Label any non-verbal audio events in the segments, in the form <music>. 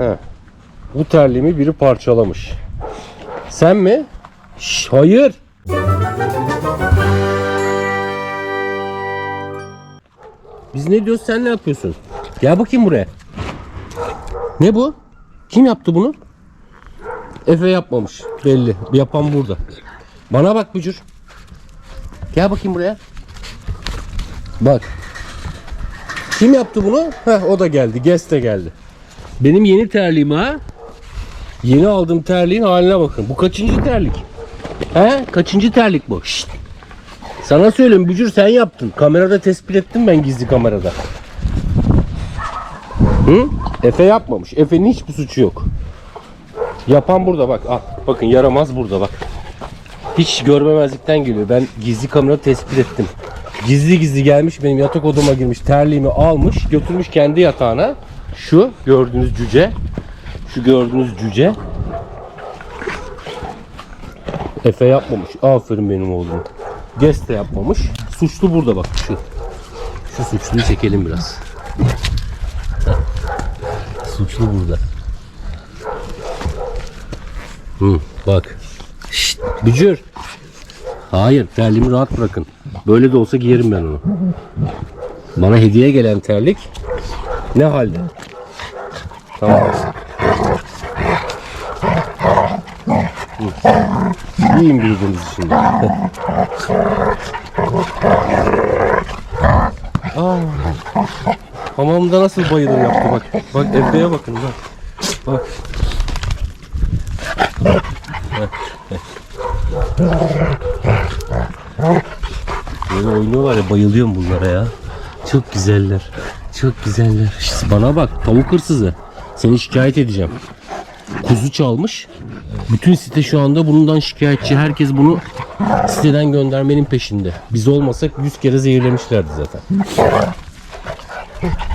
He. Bu terliğimi biri parçalamış. Sen mi? Şş, hayır. Biz ne diyoruz sen ne yapıyorsun? Gel bakayım buraya. Ne bu? Kim yaptı bunu? Efe yapmamış. Belli. Yapan burada. Bana bak Bücür. Gel bakayım buraya. Bak. Kim yaptı bunu? Heh, o da geldi. Guest de geldi. Benim yeni terliğim ha. Yeni aldığım terliğin haline bakın. Bu kaçıncı terlik? He? Kaçıncı terlik bu? Şşt. Sana söyleyeyim Bücür sen yaptın. Kamerada tespit ettim ben gizli kamerada. Hı? Efe yapmamış. Efe'nin hiçbir suçu yok. Yapan burada bak. Al. Bakın yaramaz burada bak. Hiç görmemezlikten geliyor. Ben gizli kamerada tespit ettim. Gizli gizli gelmiş benim yatak odama girmiş terliğimi almış götürmüş kendi yatağına. Şu gördüğünüz cüce. Şu gördüğünüz cüce. Efe yapmamış. Aferin benim oğlum. Gest de yapmamış. Suçlu burada bak şu. Şu suçluyu çekelim biraz. Suçlu burada. Hı, bak. Şşt, bücür. Hayır, terliğimi rahat bırakın. Böyle de olsa giyerim ben onu. Bana hediye gelen terlik ne halde? Tamam. Hı. Giyin birbirinizi şimdi. Aa, hamamda nasıl bayılır yaptı bak. Bak Efe'ye bakın bak. Bak. Böyle oynuyorlar ya bayılıyorum bunlara ya. Çok güzeller. Çok güzeller. Şişt, bana bak tavuk hırsızı. Seni şikayet edeceğim. Kuzu çalmış. Bütün site şu anda bundan şikayetçi. Herkes bunu siteden göndermenin peşinde. Biz olmasak 100 kere zehirlemişlerdi zaten.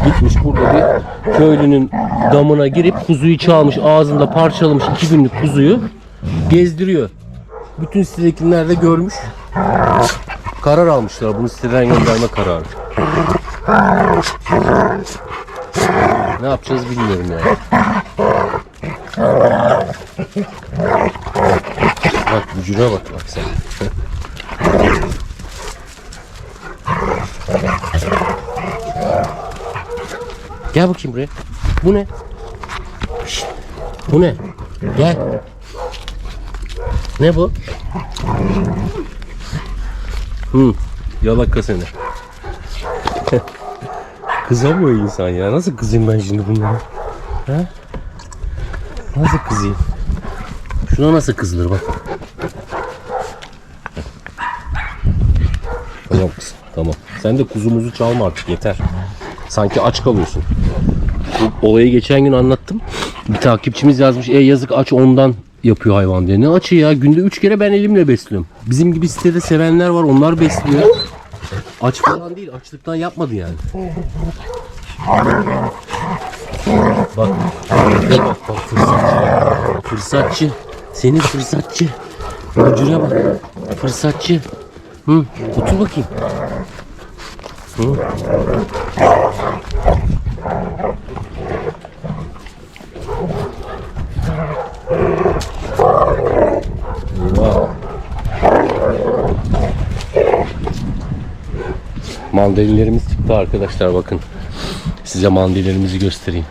Gitmiş burada bir köylünün damına girip kuzuyu çalmış. Ağzında parçalamış iki günlük kuzuyu gezdiriyor. Bütün sitedekiler de görmüş. Karar almışlar bunu siteden gönderme kararı. Ne yapacağız bilmiyorum yani. Bak vücuda bak bak sen. Gel bakayım buraya. Bu ne? Bu ne? Gel. Ne bu? Hı, yalaka seni. Kızamıyor insan ya. Nasıl kızayım ben şimdi bunlara? Ha? Nasıl kızayım? Şuna nasıl kızılır bak. Tamam kızım, tamam. Sen de kuzumuzu çalma artık yeter. Sanki aç kalıyorsun. Bu olayı geçen gün anlattım. Bir takipçimiz yazmış, e yazık aç ondan yapıyor hayvan diye. Ne açı ya? Günde 3 kere ben elimle besliyorum. Bizim gibi sitede sevenler var, onlar besliyor. Aç falan değil, açlıktan yapmadı yani. Bak, bak, bak fırsatçı. Fırsatçı. Senin fırsatçı. Ucuna bak. Fırsatçı. Hı, otur bakayım. Hı. Mandalinlerimiz çıktı arkadaşlar bakın. Size mandallerimizi göstereyim.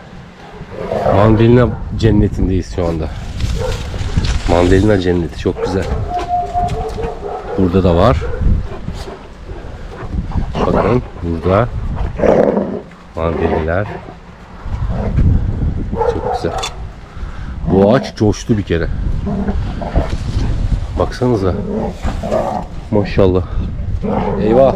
Mandalina cennetindeyiz şu anda. Mandalina cenneti çok güzel. Burada da var. Bakın burada mandalinalar. Çok güzel. Bu ağaç coştu bir kere. Baksanıza. Maşallah. Eyvah.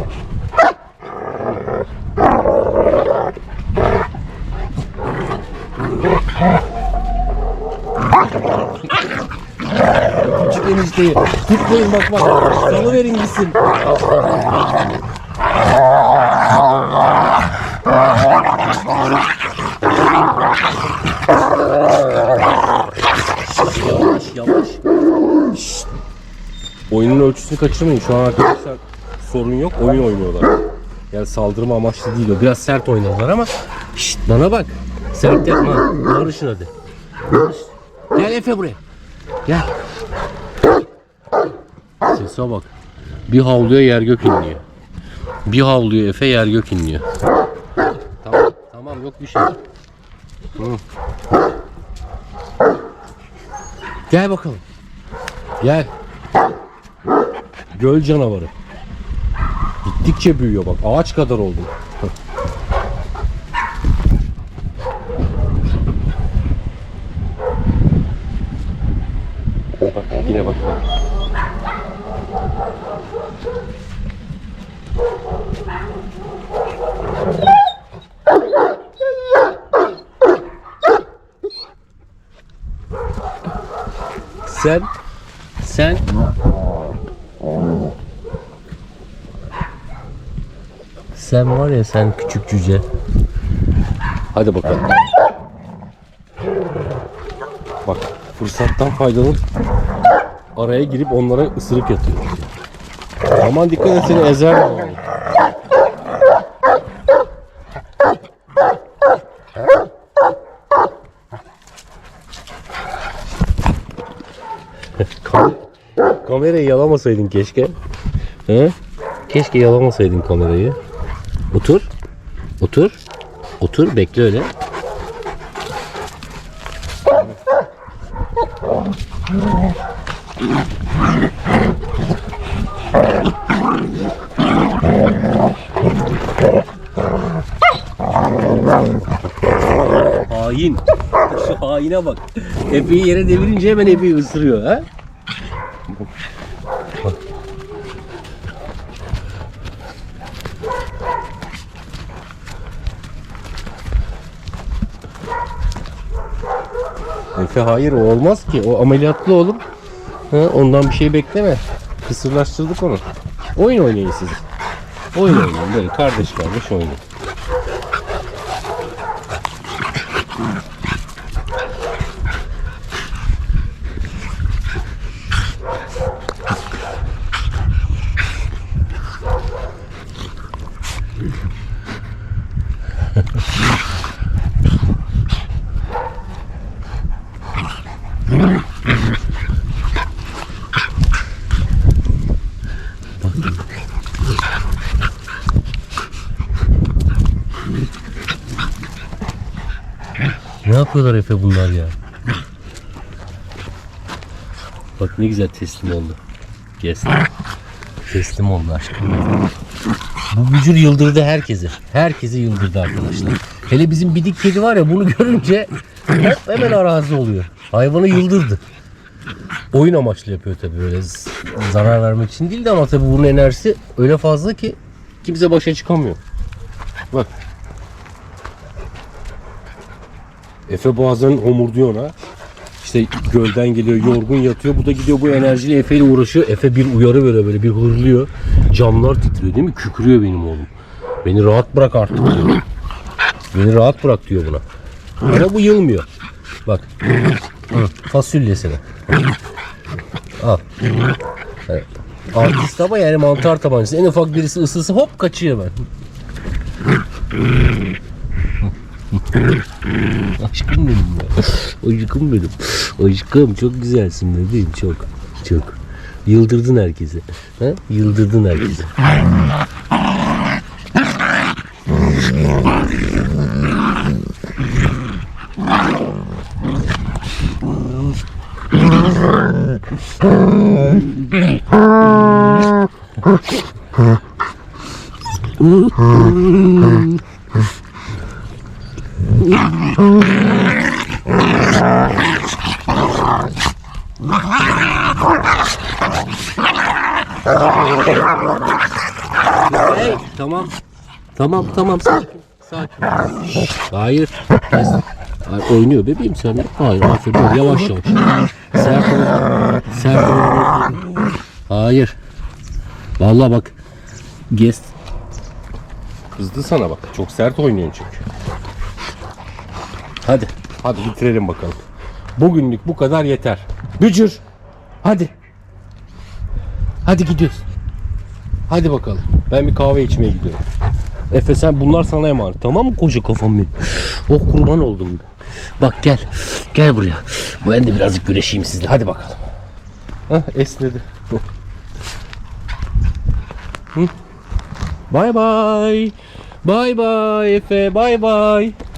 Küçük enişteyi tutmayın bak bak. Salı verin gitsin. Yavaş yavaş. Şşt. Oyunun ölçüsünü kaçırmayın. Şu an arkadaşlar sorun yok. Oyun oynuyorlar. Yani saldırma amaçlı değil o. Biraz sert oynadılar ama Şşt, bana bak. Sert yapma. Barışın hadi. Gel Efe buraya. Gel. Sese bak. Bir havluyor yer gök inliyor. Bir havluyor Efe yer gök inliyor. Tamam tamam yok bir şey. Hı. Gel bakalım. Gel. Göl canavarı. Gittikçe büyüyor bak. Ağaç kadar oldun. Bak yine bak. Sen sen Sen var ya sen küçük cüce. Hadi bakalım. Bak fırsattan faydalanıp araya girip onlara ısırık yatıyor. Aman dikkat et seni ezer kamerayı yalamasaydın keşke. He? Keşke yalamasaydın kamerayı. Otur. Otur. Otur bekle öyle. Hain. Şu haine bak. Efe'yi yere devirince hemen Efe'yi ısırıyor ha. Efe hayır o olmaz ki. O ameliyatlı oğlum. Ha, ondan bir şey bekleme. Kısırlaştırdık onu. Oyun oynayın siz. Oyun oynayın böyle kardeş kardeş oynayın. Ne <laughs> yapıyorlar Efe bunlar ya? Bak ne güzel teslim oldu. Yes. Teslim oldu aşkım. Bu bücür yıldırdı herkesi. Herkesi yıldırdı arkadaşlar. Hele bizim bidik kedi var ya bunu <laughs> görünce hop hemen arazi oluyor. Hayvanı yıldırdı. Oyun amaçlı yapıyor tabii böyle zarar vermek için değil de ama tabii bunun enerjisi öyle fazla ki kimse başa çıkamıyor. Bak Efe bazen homurduyor ona. İşte gölden geliyor yorgun yatıyor. Bu da gidiyor bu enerjiyle Efe ile uğraşıyor. Efe bir uyarı böyle böyle bir hırlıyor. Camlar titriyor değil mi? Kükrüyor benim oğlum. Beni rahat bırak artık diyor. Beni rahat bırak diyor buna. Ama bu yılmıyor. Bak. Fasulyesine. Al. Evet. Artist ama yani mantar tabancası. En ufak birisi ısısı hop kaçıyor ben. Aşkım benim ya. Aşkım benim. Aşkım çok güzelsin bebeğim çok. Çok. Yıldırdın herkese. Ha? Yıldırdın herkese. Hey, tamam. Tamam tamam sakin. Sakin. Hayır. Hayır, oynuyor bebeğim sen. Hayır aferin yavaş yavaş. Sert ol. Sert ol. Hayır. Vallahi bak. Gest. Kızdı sana bak. Çok sert oynuyorsun çünkü. Hadi. Hadi bitirelim bakalım. Bugünlük bu kadar yeter. Bücür. Hadi. Hadi gidiyoruz. Hadi bakalım. Ben bir kahve içmeye gidiyorum. Efe sen bunlar sana emanet tamam mı koca kafam benim? Oh kurban oldum. Bak gel. Gel buraya. Ben de birazcık güreşeyim sizle. Hadi bakalım. Hah esnedi. Hı. Bye bye. Bye bye Efe. Bye bye.